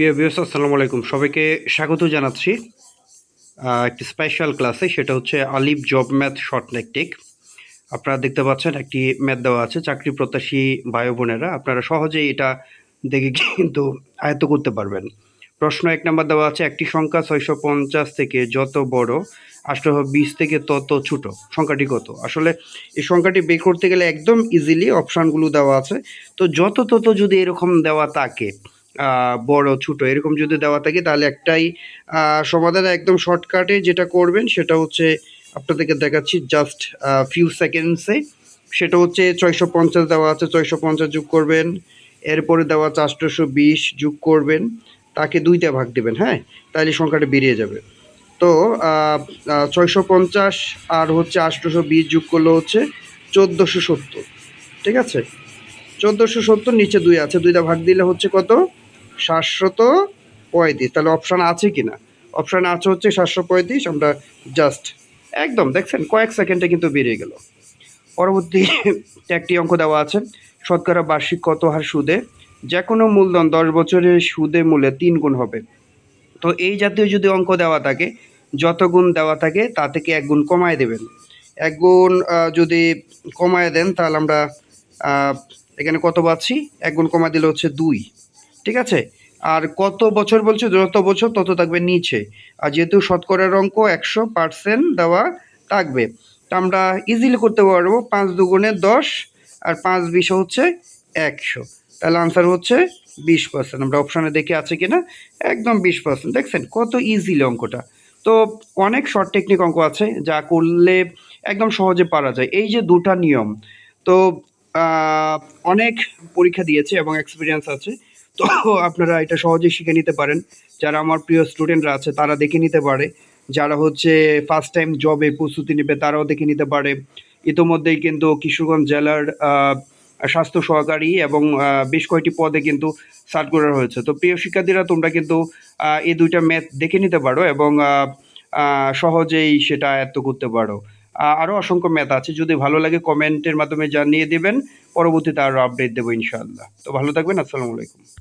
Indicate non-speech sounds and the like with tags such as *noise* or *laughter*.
প্রিয় ভিউস আসসালামু আলাইকুম। সবাইকে স্বাগত জানাচ্ছি। একটি স্পেশাল ক্লাসে সেটা হচ্ছে আলিফ জব ম্যাথ শর্ট টেকটিক আপনারা দেখতে পাচ্ছেন, একটি ম্যাথ দেওয়া আছে, চাকরি প্রত্যাশী ভাই বোনেরা। আপনারা সহজেই এটা দেখে কিন্তু আয়ত্ত করতে পারবেন। প্রশ্ন এক নম্বর দেওয়া আছে, একটি সংখ্যা ছয়শো পঞ্চাশ থেকে যত বড় আষ্টশো বিশ থেকে তত ছোট। সংখ্যাটি কত? আসলে এই সংখ্যাটি বের করতে গেলে একদম ইজিলি অপশানগুলো দেওয়া আছে। তো যত তত যদি এরকম দেওয়া থাকে বড়, ছোট, এরকম যদি দেওয়া থাকে, তাহলে একটাই সমাধান, একদম শর্টকাটে যেটা করবেন, সেটা হচ্ছে আপনাদেরকে দেখাচ্ছি জাস্ট ফিউ সেকেন্ডসে সেটা হচ্ছে ছয়শো পঞ্চাশ দেওয়া আছে, ছয়শো পঞ্চাশ যোগ করবেন। এরপরে দেওয়া আছে আষ্টশো বিশ যোগ করবেন। তাকে দুইটা ভাগ দেবেন হ্যাঁ? তাহলে সংখ্যাটা বেরিয়ে যাবে। তো ছয়শো পঞ্চাশ আর হচ্ছে আষ্টশো বিশ যোগ করলে হচ্ছে চোদ্দোশো সত্তর। ঠিক আছে? চোদ্দোশো সত্তর নিচে দুই আছে, দুইটা ভাগ দিলে হচ্ছে কত? সাতশত পঁয়ত্রিশ। তাহলে অপশান আছে কি না অপশান আছে হচ্ছে সাতশো পঁয়ত্রিশ, আমরা জাস্ট একদম, দেখছেন, কয়েক সেকেন্ডে কিন্তু বেরিয়ে গেল। পরবর্তী *laughs* একটি অঙ্ক দেওয়া আছে, শতকরা বার্ষিক কত হার সুদে? যে কোনো মূলধন দশ বছরের সুদে মূলে তিন গুণ হবে। তো এই জাতীয় যদি অঙ্ক দেওয়া থাকে, যত গুণ দেওয়া থাকে, তা থেকে এক গুণ কমায় দেবেন। এক গুণ যদি কমায় দেন, তাহলে আমরা এখানে কত পাচ্ছি? এক গুণ কমায় দিলে হচ্ছে দুই। ঠিক আছে? আর কত বছর বলছে? যত বছর তত থাকবে নিচে। আর যেহেতু শতকরার অঙ্ক, একশো পার্সেন্ট দেওয়া থাকবে। তা আমরা ইজিলি করতে পারব পাঁচ দুগুণে দশ আর পাঁচ বিশ হচ্ছে একশো। তাহলে আনসার হচ্ছে বিশ পার্সেন্ট আমরা অপশানে দেখে আছে কিনা? একদম বিশ পার্সেন্ট দেখছেন? কত ইজিলি অঙ্কটা। তো অনেক শর্ট টেকনিক অঙ্ক আছে, যা করলে একদম সহজে পারা যায়। এই যে দুটা নিয়ম। তো অনেক পরীক্ষা দিয়েছে এবং এক্সপিরিয়েন্স আছে। তো আপনারা এটা সহজেই শিখে নিতে পারেন। যারা আমার প্রিয় স্টুডেন্টরা আছে, তারা দেখে নিতে পারে। যারা হচ্ছে ফার্স্ট টাইম জবে প্রস্তুতি নেবে, তারাও দেখে নিতে পারে। ইতোমধ্যেই কিন্তু কিশোরগঞ্জ জেলার স্বাস্থ্য সহকারী এবং বেশ কয়েকটি পদে কিন্তু সার্কুলার হয়েছে। তো প্রিয় শিক্ষার্থীরা, তোমরা কিন্তু এই দুইটা ম্যাথ দেখে নিতে পারো এবং সহজেই সেটা আয়ত্ত করতে পারো। আরও অসংখ্য ম্যাথ আছে, যদি ভালো লাগে কমেন্টের মাধ্যমে জানিয়ে দেবেন। পরবর্তীতে আরও আপডেট দেবো ইনশাআল্লাহ। তো ভালো থাকবেন, আসসালামু আলাইকুম।